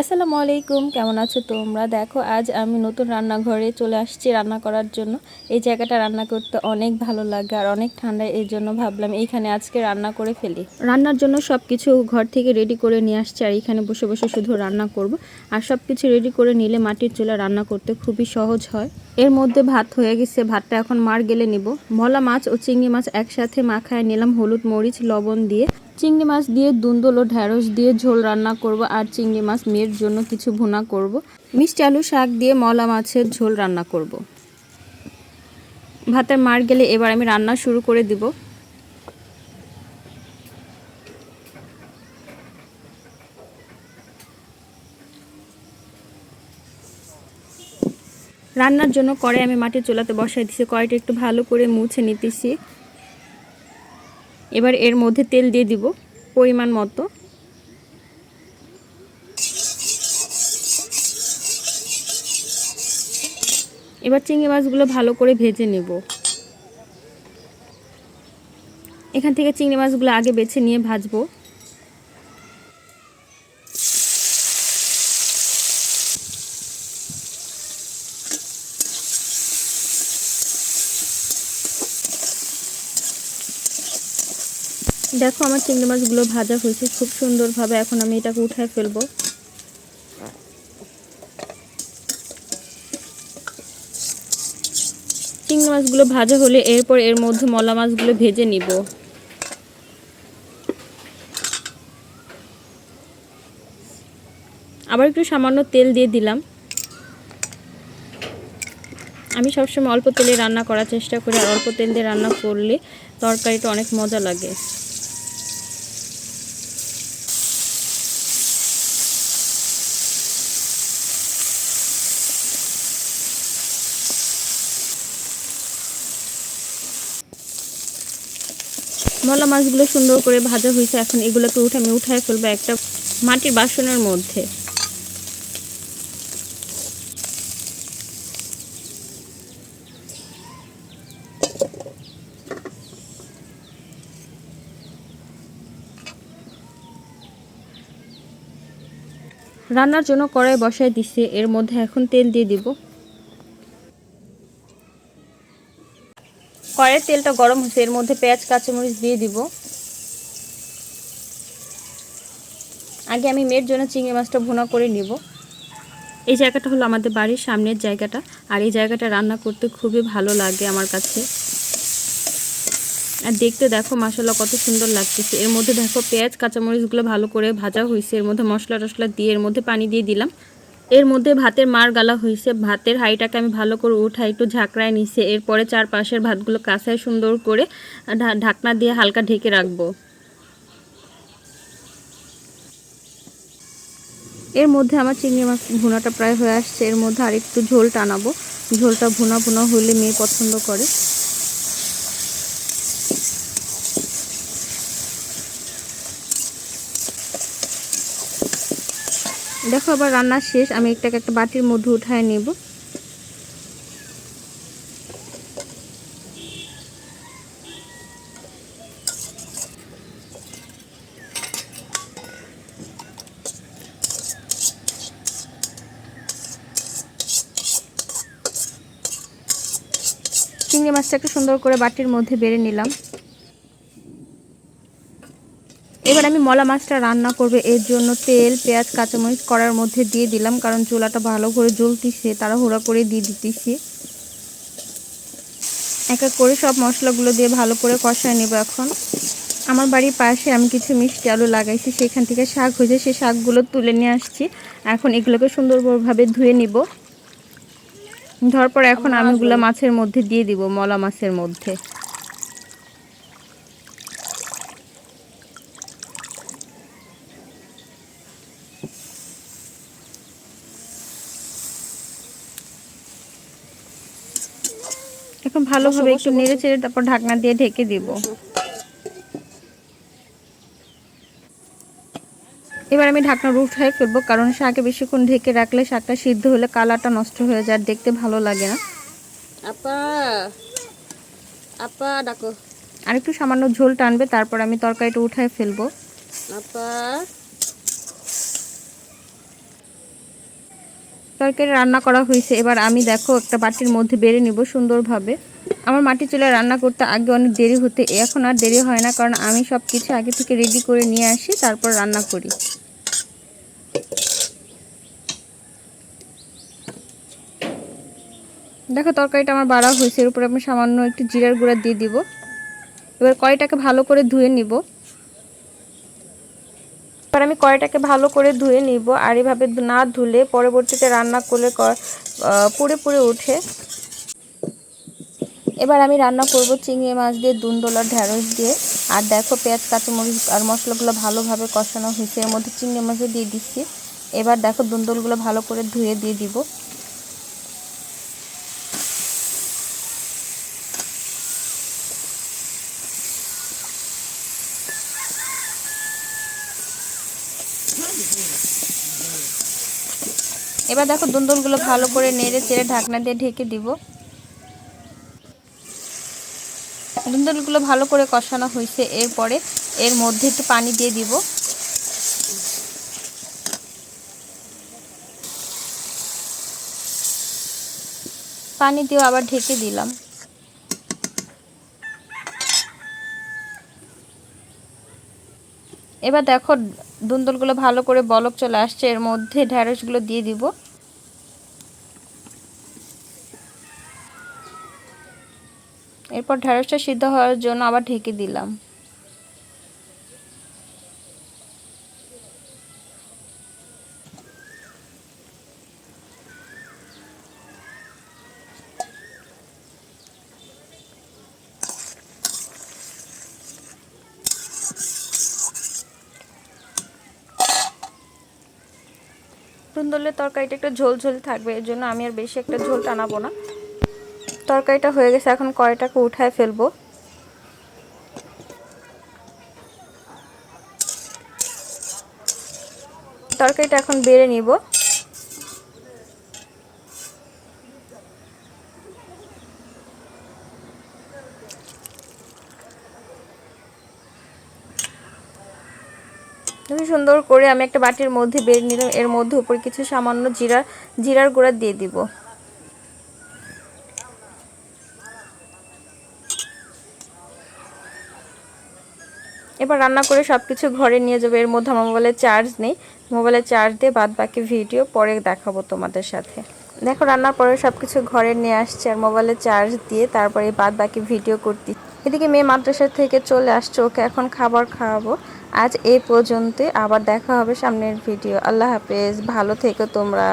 আসসালামু আলাইকুম, কেমন আছো তোমরা? দেখো, আজ আমি নতুন রান্নাঘরে চলে আসছি রান্না করার জন্য। এই জায়গাটা রান্না করতে অনেক ভালো লাগে আর অনেক ঠান্ডা এই জন্য ভাবলাম এইখানে আজকে রান্না করে ফেলি। রান্নার জন্য সব কিছু ঘর থেকে রেডি করে নিয়ে আসছি আর এখানে বসে বসে শুধু রান্না করব। আর সব কিছু রেডি করে নিলে মাটির চুলা রান্না করতে খুবই সহজ হয়। এর মধ্যে ভাত হয়ে গেছে, ভাতটা এখন মার গেলে নিব। মলা মাছ ও চিংড়ি মাছ একসাথে মাখায় নিলাম হলুদ মরিচ, লবণ দিয়ে। চিংড়ি মাছ দিয়ে দুন্দল ও ঢ্যাঁড়স দিয়ে ঝোল রান্না করব আর চিংড়ি মাছ মেয়ের জন্য কিছু ভুনা করব। মিষ্টি আলু, শাক দিয়ে মলা মাছের ঝোল রান্না করব। ভাতের মার গেলে এবার আমি রান্না শুরু করে দিব। রান্নার জন্য কড়াই আমি মাটির চুলাতে বসাই দিছি। কড়াইটা একটু ভালো করে মুছে নিতেছি। এবার এর মধ্যে তেল দিয়ে দিব পরিমাণ মতো। এবার চিংড়ি মাছগুলো ভালো করে ভেজে নেব। এখান থেকে চিংড়ি মাছগুলো আগে বেছে নিয়ে ভাজবো। দেখো আমার চিংড়ি মাছগুলো ভাজা হয়েছে, খুব সুন্দরভাবে এখন আমি এটাকে উঠায় ফেলব। চিংড়ি মাছগুলো ভাজা হলে এরপর এর মধ্যে মলা মাছগুলো ভেজে নিব। আবার একটু সামান্য তেল দিয়ে দিলাম। আমি সবসময় অল্প তেলে রান্না করার চেষ্টা করি, আর অল্প তেল দিয়ে রান্না করলে তরকারিটা অনেক মজা লাগে। মলা মাছগুলো সুন্দর করে ভাজা হয়েছে, এখন এগুলোকে উঠে আমি উঠায় ফেলব একটা মাটির বাসনের মধ্যে। রান্নার জন্য কড়াই বসায় দিছে, এর মধ্যে এখন তেল দিয়ে দিব। কড়াইয়ের তেলটা গরম হচ্ছে এর মধ্যে পেঁয়াজ, কাঁচামরিচ দিয়ে দিব। আগে আমি মেয়ের জন্য চিংড়ি মাছটা ভুনা করে নিব। এই জায়গাটা হলো আমাদের বাড়ির সামনের জায়গাটা, আর এই জায়গাটা রান্না করতে খুবই ভালো লাগে আমার কাছে। আর দেখতে দেখো মশলা কত সুন্দর লাগতেছে। এর মধ্যে দেখো পেঁয়াজ, কাঁচামরিচগুলো ভালো করে ভাজা হয়েছে, এর মধ্যে মশলা টশলা দিয়ে এর মধ্যে পানি দিয়ে দিলাম। এর মধ্যে ভাতের মার গালা হয়েছে ভাতের হাঁড়িটাকে আমি ভালো করে উঠাই, একটু ঝাঁকড়ায় নিছে। এরপরে চারপাশের ভাতগুলো কাঁচায় সুন্দর করে ঢাকনা দিয়ে হালকা ঢেকে রাখব। এর মধ্যে আমার চিংড়ি মাছ ভুনাটা প্রায় হয়ে আসছে। এর মধ্যে আরেকটু ঝোল টানাবো। ঝোলটা ভুনা ভুনা হলে মেয়ে পছন্দ করে। দেখো আবার রান্না শেষ, আমি একটাকে একটা বাটির মধ্যে উঠায় নেব। চিংড়ি মাছটাকে সুন্দর করে বাটির মধ্যে বেড়ে নিলাম। এবার আমি মলা মাছটা রান্না করবে। এর জন্য তেল, পেঁয়াজ, কাঁচামরিচ করার মধ্যে দিয়ে দিলাম, কারণ চুলাটা ভালো করে জ্বলতিছে তারা হুড়া করে দিয়ে দিতেছি। এক এক করে সব মশলাগুলো দিয়ে ভালো করে কষায় নেব এখন। আমার বাড়ির পাশে আমি কিছু মিষ্টি আলু লাগাইছি, সেখান থেকে শাক হয়েছে সেই শাকগুলো তুলে নিয়ে আসছি। এখন এগুলোকে সুন্দরভাবে ধুয়ে নিব। ধর পর এখন আমিগুলো মাছের মধ্যে দিয়ে দিব, মলা মাছের মধ্যে। এখন ভালোভাবে একটু নেড়ে চেড়ে তারপর ঢাকনা দিয়ে ঢেকে দিব। এবার আমি ঢাকনা উঠাই ফেলব কারণ শাকে বেশিক্ষণ ঢেকে রাখলে শাকটা সিদ্ধ হলে কালারটা নষ্ট হয়ে যায় দেখতে ভালো লাগে না। আপা আপা ডাকো। আর একটু সামান্য ঝোল টানবে তারপর আমি তরকারিটা উঠায় ফেলব। আপা। তরকারি রান্না করা হয়েছে এবার আমি দেখো একটা বাটির মধ্যে বেড়ে নিব সুন্দরভাবে। আমার মাটি চুলে রান্না করতে আগে অনেক দেরি হতে, এখন আর দেরি হয় না, কারণ আমি সব কিছু আগে থেকে রেডি করে নিয়ে আসি, তারপর রান্না করি। দেখো তরকারিটা আমার বাড়া হয়েছে, এর উপরে আমি সামান্য একটু জিরার গুঁড়া দিয়ে দিব। এবার কড়াইটাকে ভালো করে ধুয়ে নিব। এবার আমি কড়াইটাকে ভালো করে ধুয়ে নিব, আর এভাবে না ধুলে পরবর্তীতে রান্না করলে পুড়ে পুড়ে ওঠে এবার আমি রান্না করব চিংড়ি মাছ দিয়ে দুন্দলার ঢ্যাঁড়স দিয়ে। আর দেখো পেঁয়াজ, কাঁচামরিচ আর মশলাগুলো ভালোভাবে কষানো হয়েছে। এর মধ্যে চিংড়ি মাছও দিয়ে দিচ্ছি। এবার দেখো দুন্দলগুলো ভালো করে ধুয়ে দিয়ে দিব। এবার দেখো দুন্দুলগুলো ভালো করে নেড়ে চেড়ে ঢাকনা দিয়ে ঢেকে দিব। দুন্দুলগুলো ভালো করে কষানো হয়েছে। এরপরে এর মধ্যে একটু পানি দিয়ে দিব। পানি দিয়ে আবার ঢেকে দিলাম। এবার দেখো, দুন্দলগুলো ভালো করে বলক চলে আসছে। এর মধ্যে ঢ্যাঁড়সগুলো দিয়ে দিব। এরপর ঢ্যাঁড়সটা সিদ্ধ হওয়ার জন্য আবার ঢেকে দিলাম। ধরলে তরকারিটা একটু ঝোল ঝোল থাকবে, এর জন্য আমি আর বেশি একটা ঝোল টানাবো না। তরকারিটা হয়ে গেছে, এখন কড়াইটাকে উঠায় ফেলব। তরকারিটা এখন বেড়ে নিব। খুবই সুন্দর করে আমি একটা বাটির মধ্যে বেড়ে নিলাম, এর মধ্যে উপরে কিছু সামান্য জিরা, জিরার গুঁড়া দিয়ে দিব। এবার রান্না করে সব কিছু ঘরে নিয়ে যাব। এর মধ্যে আমার মোবাইলে চার্জ নেই। মোবাইলে চার্জ দিয়ে বাদ বাকি ভিডিও পরে দেখাবো তোমাদের সাথে। দেখো, রান্নার পরে সব কিছু ঘরে নিয়ে আসছে আর মোবাইলে চার্জ দিয়ে তারপরে বাদ বাকি ভিডিও করতে। এদিকে মেয়ে মাদ্রাসা থেকে চলে আসছে, ওকে এখন খাবার খাওয়াবো। আজ এ পর্যন্তই। আবার দেখা হবে সামনের ভিডিও আল্লাহ হাফেজ। ভালো থেকো তোমরা।